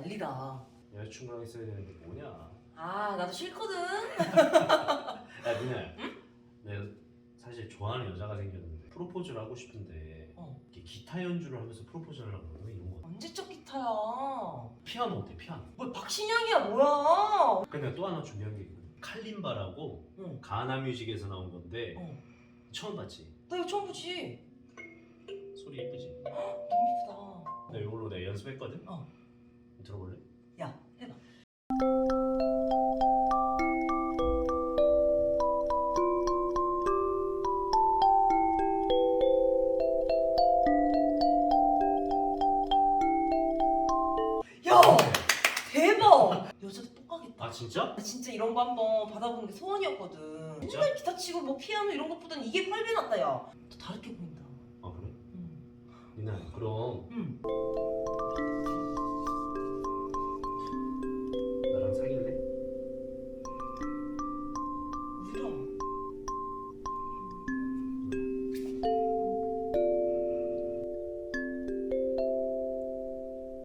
느리다. 여자친구랑 있어야 되는 게 뭐냐? 아 나도 싫거든. 야 니네 내가 사실 좋아하는 여자가 생겼는데 프로포즈를 하고 싶은데 어. 이렇게 기타 연주를 하면서 프로포즈를 하려고 그러면 이런 거 언제 적 기타야? 피아노 어때 피아노? 뭐 박신양이야 뭐야? 근데 또 하나 준비한 게 있거든 칼림바라고 응. 가나 뮤직에서 나온 건데 어. 처음 봤지? 나 이거 처음 보지. 연습했거든? 어. 들어볼래? 야 해봐. 야 대박. 여자도 똑같겠다. 아 진짜? 나 진짜 이런 거 한번 받아보는 게 소원이었거든. 진짜? 맨날 기타 치고 뭐 피아노 이런 것보단 이게 8배 낫다 야. 또 다르게 보인 있나요? 그럼 음.